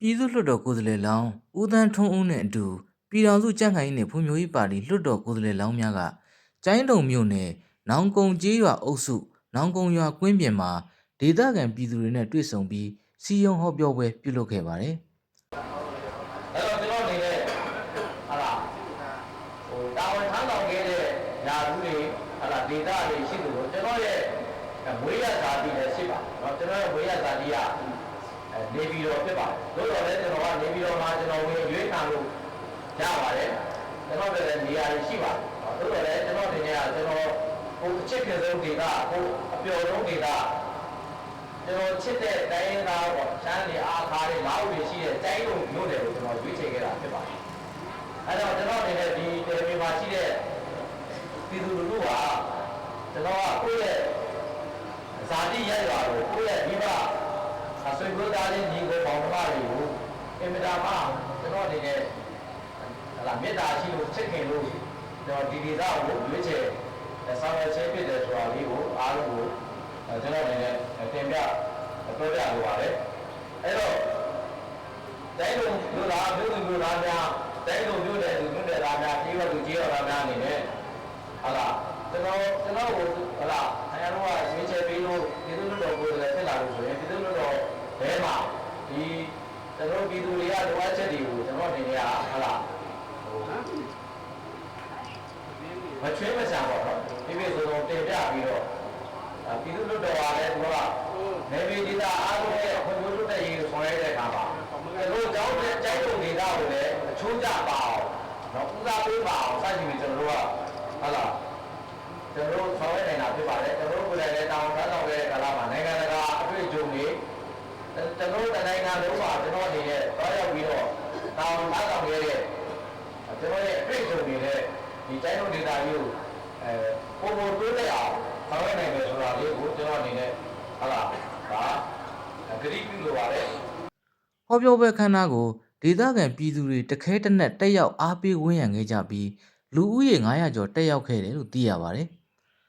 ပြည်သူ့လွှတ်တော်ကိုယ်စားလှယ်လောင်းဦးသန်းထွန်းဦးနဲ့အတူပြည်ထောင်စုကြံ့ခိုင်ရေးနဲ့ဖွံ့ဖြိုးရေးပါတီလွှတ်တော်ကိုယ်စားလှယ်လောင်းများကကျိုင်းတုံမြို့နယ်နောင်ကုံကျေးရွာအုပ်စုနောင်ကုံရွာကွင်းပြင်မှာဒေသခံပြည်သူတွေနဲ့တွေ့ဆုံပြီးစီယုံဟောပြောပွဲပြုလုပ်ခဲ့ပါတယ်။အဲ့တော့ကျွန်တော်အနေနဲ့ဟာလာဟိုတာဝန်ထမ်းဆောင်ခဲ့တဲ့ညာသူတွေဟာလာဒေသတွေရှိသူတို့ကျွန်တော်ရဲ့ဝေးရဇာတိလည်းရှိပါတော့ကျွန်တော်ရဲ့ဝေးရဇာတိက နေပြည်တော်ဖြစ်ပါတယ်တို့တော့လည်းကျွန်တော်ကနေပြည်တော်မှာကျွန်တော်ဝင်ရွေးခံလို့ရပါတယ်ကျွန်တော်လည်းနေရာတွေရှိပါတယ်တို့တော့လည်းကျွန်တော်အနေနဲ့ကကျွန်တော်ဟိုအချစ်ခင်ဆုံးဒေတာဟိုအပျော်ဆုံးဒေတာကျွန်တော်ချစ်တဲ့တိုင်းရင်းသားပေါ့ရှမ်းတွေအားခါတွေလောက်တွေရှိတဲ့တိုင်းလုံးမျိုးတွေကိုကျွန်တော်ရွေးချယ်ခဲ့တာဖြစ်ပါတယ်။အဲတော့ကျွန်တော်အနေနဲ့ဒီတယ်မီမှာရှိတဲ့ပြည်သူလူထုကကျွန်တော်ကကိုယ့်ရဲ့ဇာတိရိုက်ပါလို့ကိုယ့်ရဲ့မိဘအ ဆွေမျိုးသားချင်းညီကိုပေါင်းမတွေကိုအင်မတန်မှကျွန်တော်အနေနဲ့ဟလာမေတ္တာရှိလို့ချစ်ခင်လို့ကျွန်တော်ဒီဒေသကိုရွေးချယ်ဆောင်ရွက်ခြင်းဖြစ်တယ်ဆိုတာလေးကိုအားလုံးကိုအဲကျွန်တော်အနေနဲ့တင်ပြပြောပြလိုပါတယ်အဲ့တော့တိုင်းလုံးမျိုးသားမျိုးသူမျိုးသားများတိုင်းလုံးမျိုးတဲ့သူမျိုးတဲ့သားများကြီးဝတ်သူကြီးတော်သားများအနေနဲ့ဟာလားကျွန်တော်ကျွန်တော်ကိုဟာလားအဲဒါတော့ရွေးချယ်ပြီးလို့ဒီလိုလိုတော့ကိုယ်လည်းဖြစ်လာလို့ဆိုရင်ဒီလိုလိုတော့ဘဲမှာဒီ ကျွန်တော်ပြည်သူတွေကလိုအပ်ချက်တွေကိုကျွန်တော်အနေနဲ့ဟာလားဟိုမချွေးမဆန်ပါတော့ဒီပြည့်စုံတင်ပြပြီးတော့အဲပြည်သူ့လွှတ်တော်ကလည်းသူကနေပြည်ဒေသအားလုံးရဲ့ဖွံ့ဖြိုးတိုးတက်ရေးကိုဆောင်ရွက်တဲ့အခါမှာကျွန်တော်ကြောင်းတဲ့ကျိုင်းတုံဒေသကိုလည်းအချိုးကျပါအောင်တော့ဦးစားပေးပါအောင်စသဖြင့်ကျွန်တော်တို့ကဟုတ်လားကျွန်တော်တို့ဆောင်ရွက်နေတာဖြစ်ပါတယ်ကျွန်တော်တို့ကိုယ်လည်းတောင်းတဆောင်ခဲ့တဲ့ကာလမှာနိုင်ငံတကာအတွေ့အကြုံတွေ ကျွန်တော်တို့နိုင်ငံလုံးမှာကျွန်တော်အနေနဲ့သွားရောက်ပြီးတော့တောင်းတဆောင်ခဲ့တဲ့ကျွန်တော်ရဲ့အတွေ့အကြုံတွေနဲ့ဒီကျိုင်းတုံဒေသကြီးကိုအဲပုံပုံတိုးတက်အောင်ဆောင်ရွက်နိုင်မယ်ဆိုတာလေးကိုကျွန်တော်အနေနဲ့ဟုတ်လားဒါဂရိပြုလိုပါတယ်ဟောပြောပွဲခမ်းနားကိုဒေသခံပြည်သူတွေတခဲတနက်တက်ရောက်အားပေးဝန်းရံခဲ့ကြပြီးလူဦးရေ900ကျော်တက်ရောက်ခဲ့တယ်လို့သိရပါတယ်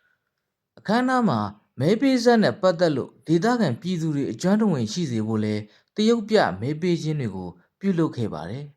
။အခမ်းအနားမှာ မဲပေးဆက်နဲ့ပတ်သက်လို့ဒေသခံပြည်သူတွေအကျွမ်းတဝင်ရှိစေဖို့လဲတရုတ်ပြမဲပေးခြင်းတွေကိုပြုလုပ်ခဲ့ပါတယ်။